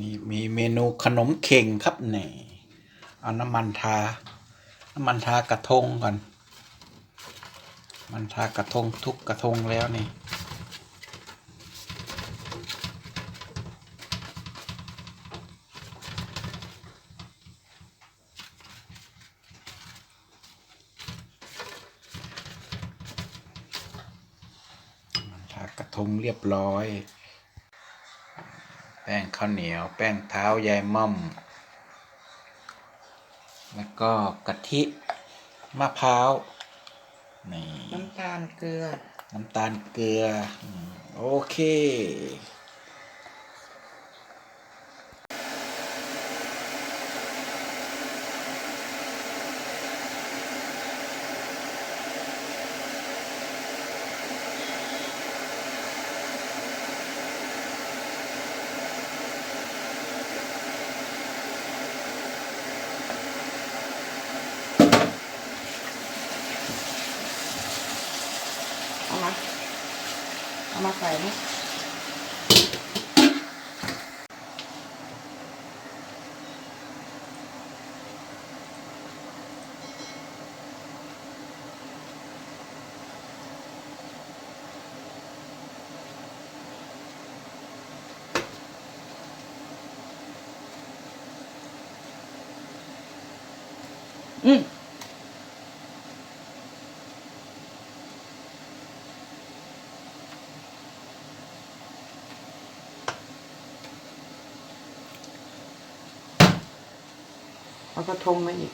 มีมีเมนูขนมเข่งครับนี่เอาน้ำมันทา น้ำมันทากระทงก่อน มันทากระทงทุกกระทงแล้วนี่มันทากระทงเรียบร้อย ป้งข้าวเหนียว แป้งเท้ายายม่อม แล้วก็กะทิมะพร้าวนี่น้ำตาลเกลือ น้ำตาลเกลืออืมโอเค เอามา เอามาใส่นี่ อืม เอากระทงมาอีก